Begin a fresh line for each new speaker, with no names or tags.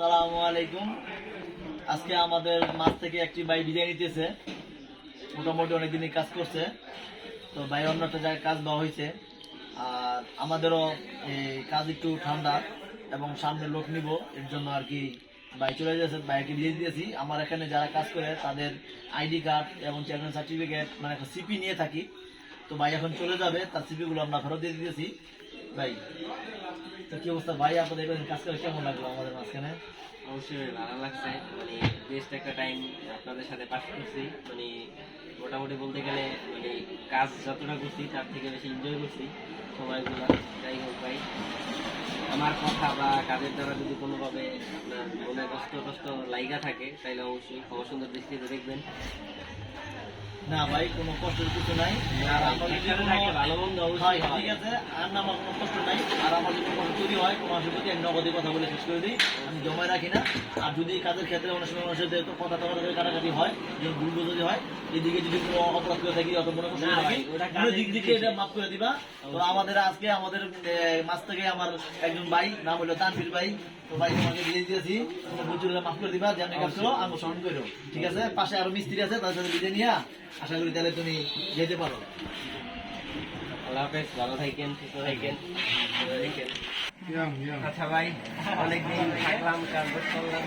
সালামু আলাইকুম। আজকে আমাদের মাছ থেকে একটি ভাই বিদায় নিতেছে। মোটামুটি অনেকদিনই কাজ করছে। তো ভাই, অন্য একটা জায়গায় কাজ দেওয়া হয়েছে। আর আমাদেরও এই কাজ একটু ঠান্ডা এবং সামনে লোক নিব, এর জন্য আর কি ভাই চলে যাচ্ছে ভাইকে দিয়ে দিয়েছি আমার এখানে যারা কাজ করে, তাদের আইডি কার্ড এবং চেয়ারম্যান সার্টিফিকেট মানে সিপি নিয়ে থাকি। তো ভাই এখন চলে যাবে, তার সিপিগুলো আমরা ফেরত দিয়ে দিয়েছি ভাই, তো কি অবস্থা? ভাই, আপনাদের কাজ করে কেমন লাগল আমাদের মাঝখানে?
অবশ্যই ভালো লাগছে। মানে বেস্ট একটা টাইম আপনাদের সাথে পাস করছি। মানে মোটামুটি বলতে গেলে মানে কাজ যতটা করছি, তার থেকে বেশি এনজয় করছি সময়গুলো। যাই হোক ভাই, আমার কথা বা কাজের দ্বারা যদি কোনোভাবে আপনার মনে কষ্ট কষ্ট লাইগা থাকে, তাহলে অবশ্যই খবর সুন্দর দৃষ্টিতে দেখবেন।
না ভাই কোনো কষ্টের কিছু নাই। আর আমার
ভালো বন্ধু।
ঠিক আছে। আর আমার কোনো কষ্ট নাই। আর আমার যদি তৈরি হয় কোনো অসুবিধা আমি নগদে কথা বলে শেষ করে দিই আমি জমায় রাখি না। আর যদি কাজের ক্ষেত্রে অনেক সময় মানুষের কথা টথা করে কাটাকাটি হয় যে ভুল যদি হয় এদিকে যদি কোনো অপরাধ করে থাকি অত মনে থাকি কোনো দিক দিকে এটা মাফ করে দিবা। তো আমাদের আজকে আমাদের মাছ থেকে আমার একজন ভাই নাম হলো তানফির ভাই। তো ভাই তোমাকে দিয়ে দিয়েছি। মাফ করে দিবা যে আমি কাজ করো আমি স্মরণ করো ঠিক আছে? পাশে আরও মিস্ত্রি আছে তাদের সাথে নিয়ে আশা করি তাহলে তুমি যেতে পারো।
আল্লাহ হাফেজ ভালো থাকেন। সুস্থ থাকেন। আচ্ছা ভাই অনেকদিন থাকলাম কাজ করলাম